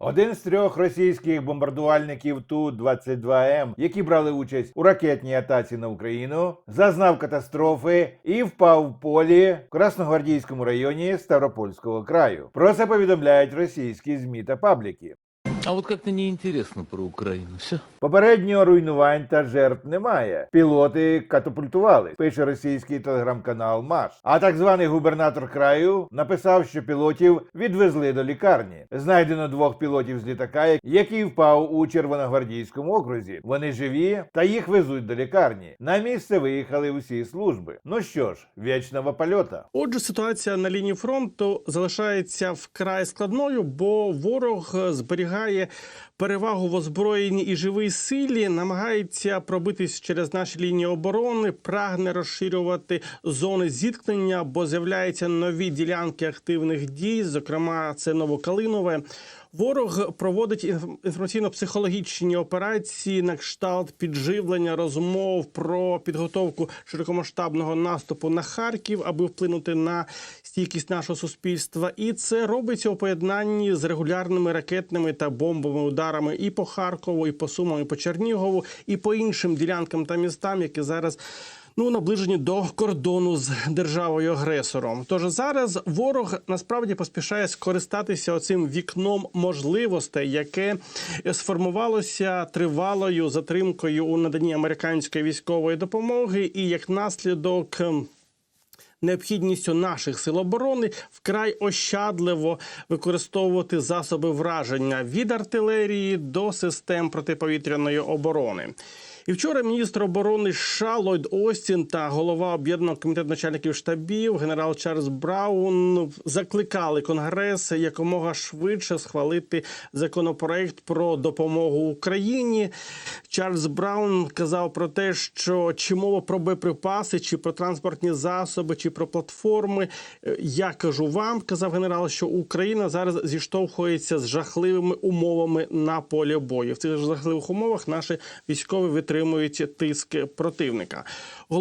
Один з трьох російських бомбардувальників Ту-22М, які брали участь у ракетній атаці на Україну, зазнав катастрофи і впав в полі в Красногвардійському районі Ставропольського краю. Про це повідомляють російські змі та пабліки. А вот как-то неинтересно про Украину. Все. Попереднього руйнувань та жертв немає. Пілоти катапультували, пише російський телеграм-канал Маш. А так званий губернатор краю написав, що пілотів відвезли до лікарні. Знайдено двох пілотів з літака, який впав у Червоногвардійському окрузі. Вони живі та їх везуть до лікарні. На місце виїхали усі служби. Ну що ж, вічного польота. Отже, ситуація на лінії фронту залишається вкрай складною, бо ворог е, зберігає перевагу в озброєнні і живій силі, намагається пробитись через наші лінії оборони, прагне розширювати зони зіткнення, бо з'являються нові ділянки активних дій. Зокрема, це Новокалинове. Ворог проводить інф- інформаційно-психологічні операції на кшталт підживлення розмов про підготовку широкомасштабного наступу на Харків, аби вплинути на стійкість нашого суспільства. І це робиться у поєднанні з регулярними ракетними та бомбовими ударами і по Харкову, і по Сумам, і по Чернігову, і по іншим ділянкам та містам, які зараз ну наближені до кордону з державою агресором. Тож зараз ворог насправді поспішає скористатися оцим вікном можливостей, яке сформувалося тривалою затримкою у наданні американської військової допомоги, і як наслідок. Необхідністю наших сил оборони вкрай ощадливо використовувати засоби враження від артилерії до систем протиповітряної оборони. І вчора міністр оборони США Ллойд Остін та голова об'єднаного комітету начальників штабів генерал Чарльз Браун закликали конгрес якомога швидше схвалити законопроект про допомогу Україні. Чарльз Браун казав про те, що чи мова про боєприпаси, чи про транспортні засоби, чи про платформи. Е, Я кажу вам, казав генерал, що Україна зараз зіштовхується з жахливими умовами на полі бою. В цих жахливих умовах наші військові витримують тиск противника. Е,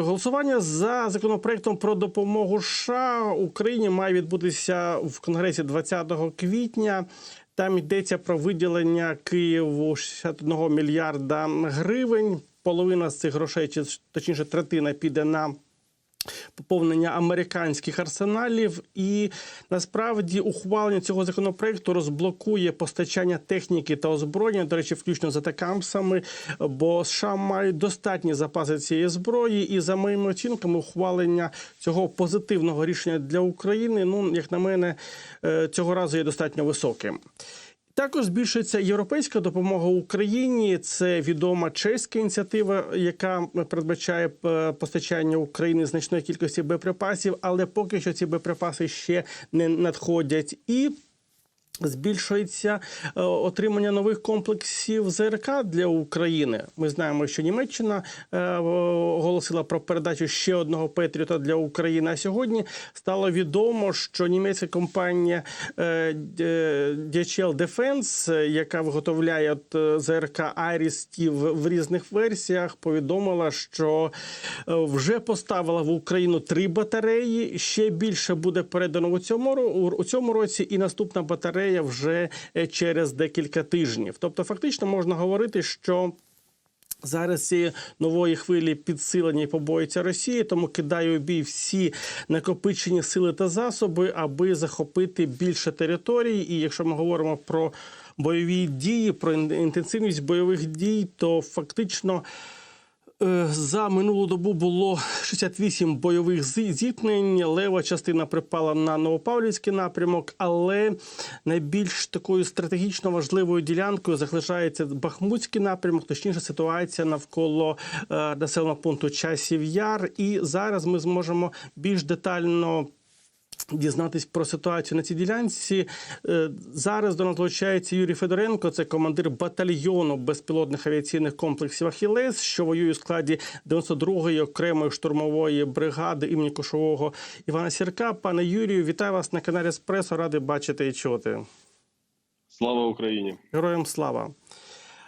Голосування за законопроектом про допомогу США Україні має відбутися в Конгресі 20 квітня. Там йдеться про виділення Києву 61 мільярда гривень. Половина з цих грошей, чи точніше третина, піде на поповнення американських арсеналів, і насправді ухвалення цього законопроекту розблокує постачання техніки та озброєння, до речі, включно з атакамсами, бо США мають достатні запаси цієї зброї, і за моїми оцінками, ухвалення цього позитивного рішення для України, ну як на мене, е, цього разу є достатньо високим. Також збільшується європейська допомога Україні. Це відома чеська ініціатива, яка передбачає е, постачання України значної кількості боєприпасів, але поки що ці боєприпаси ще не надходять і. Збільшується е, отримання нових комплексів ЗРК для України. Ми знаємо, що Німеччина е, оголосила про передачу ще одного Петріота для України. А сьогодні стало відомо, що німецька компанія е, е, DHL Defense, яка виготовляє ЗРК Айріс в, різних версіях, повідомила, що вже поставила в Україну три батареї. Ще більше буде передано у цьому у цьому році, і наступна батарея вже е, через декілька тижнів. Тобто, фактично можна говорити, що. Зараз цієї нової хвилі підсилення і побоїться Росії, тому кидає у бій всі накопичені сили та засоби, аби захопити більше територій. І якщо ми говоримо про бойові дії, про інтенсивність бойових дій, то фактично. Е, За минулу добу було 68 бойових зіткнень. Лева частина припала на Новопавлівський напрямок, але найбільш такою стратегічно важливою ділянкою залишається Бахмутський напрямок, точніше ситуація навколо е, населеного пункту Часів Яр. І зараз ми зможемо більш детально. Дізнатись про ситуацію на цій ділянці Е, зараз до нас долучається Юрій Федоренко, це командир батальйону безпілотних авіаційних комплексів Ахілес, що воює у складі 92-ї окремої штурмової бригади імені Кошового Івана Сірка. Пане Юрію, вітаю вас на каналі Еспресо. Радий бачити і чути. Слава Україні! Героям слава.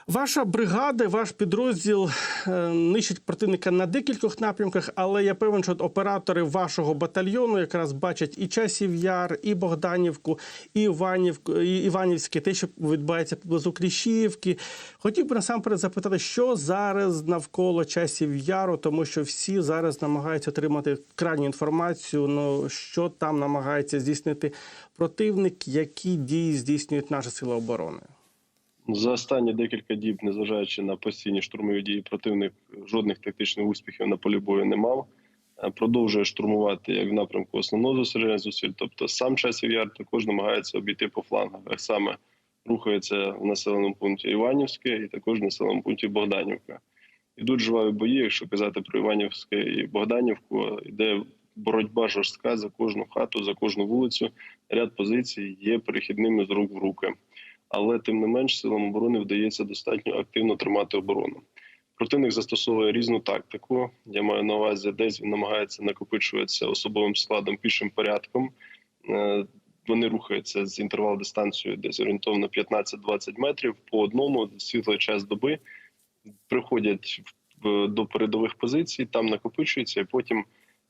Ваша бригада, ваш підрозділ е, нищить противника на декількох напрямках, але я певен, що оператори вашого батальйону якраз бачать і часів яр, і Богданівку, і Іванівку, і Іванівське, те, що відбувається поблизу Кліщіївки. Хотів би насамперед запитати, що зараз навколо часів яру, тому що всі зараз намагаються отримати крайню інформацію. Ну що там намагається здійснити противник, які дії здійснюють наші сили оборони. За останні декілька діб, незважаючи на постійні штурмові дії, противник жодних тактичних успіхів на полі бою не мав. Е, Продовжує штурмувати як в напрямку основного зосередження зусиль, тобто сам часів яр також намагається обійти по флангах, а саме рухається в населеному пункті Іванівське і також в населеному пункті Богданівка. Ідуть жваві бої, якщо казати про Іванівське і Богданівку, йде боротьба жорстка за кожну хату, за кожну вулицю. Ряд позицій є перехідними з рук в руки але тим не менш силам оборони вдається достатньо активно тримати оборону. Противник застосовує різну тактику. Я маю на увазі, десь він намагається накопичуватися особовим складом пішим порядком. Е, Вони рухаються з інтервал дистанцією десь орієнтовно 15-20 метрів по одному світлий час доби. Приходять до передових позицій, там накопичуються, і потім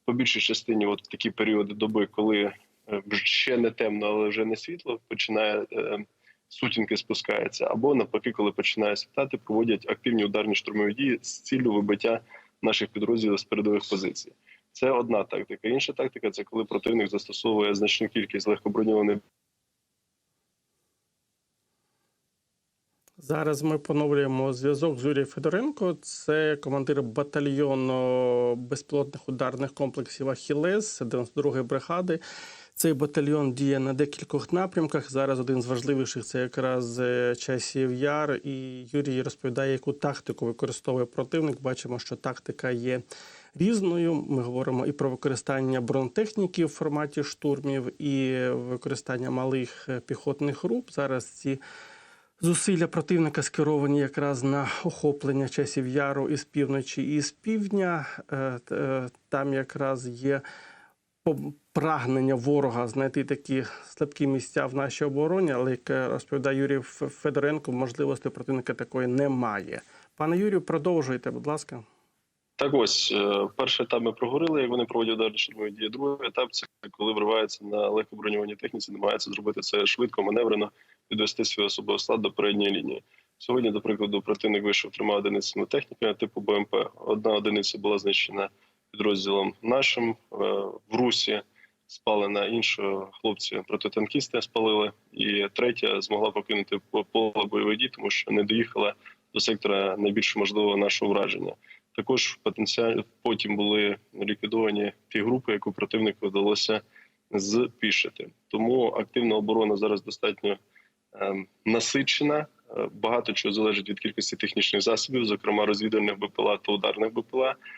по більшій частині, от такі періоди доби, коли е, ще не темно, але вже не світло, починає е, сутінки спускаються, або навпаки, коли починає світати, проводять активні ударні штурмові дії з ціллю вибиття наших підрозділів з передових позицій. Це одна тактика. Інша тактика це коли противник застосовує значну кількість легкоброньованих Зараз ми поновлюємо зв'язок з Юрієм Федоренко. Це командир батальйону безпілотних ударних комплексів Ахілес 92-ї бригади. Цей батальйон діє на декількох напрямках. Зараз один з важливіших це якраз е, часів яр. І Юрій розповідає, яку тактику використовує противник. Бачимо, що тактика є різною. Ми говоримо і про використання бронетехніки в форматі штурмів, і використання малих е, піхотних груп. Зараз ці Зусилля противника скеровані якраз на охоплення часів яру із півночі і з півдня. Е, Там якраз є прагнення ворога знайти такі слабкі місця в нашій обороні, але як е, розповідає Юрій Федоренко, можливості противника такої немає. Пане Юрію, продовжуйте, будь ласка. Так ось е, перший етап ми проговорили, як вони проводять ударні штурмові дії. Другий етап це коли вриваються на легкоброньованій техніці, намагаються зробити це швидко, маневрено, підвести свій особовий склад до передньої лінії. Сьогодні, до прикладу, противник вийшов трьома одиницями техніки типу БМП. Одна одиниця була знищена підрозділом нашим е, в Русі. Спалена іншого хлопці протитанкісти спалили, і третя змогла покинути по- поле бойових дій, тому що не доїхала до сектора найбільш можливого нашого враження. Також потенціально потім були ліквідовані ті групи, яку противнику вдалося збільшити. Тому активна оборона зараз достатньо ем, насичена. Е, Багато чого залежить від кількості технічних засобів, зокрема розвідувальних БПЛА та ударних БПЛА.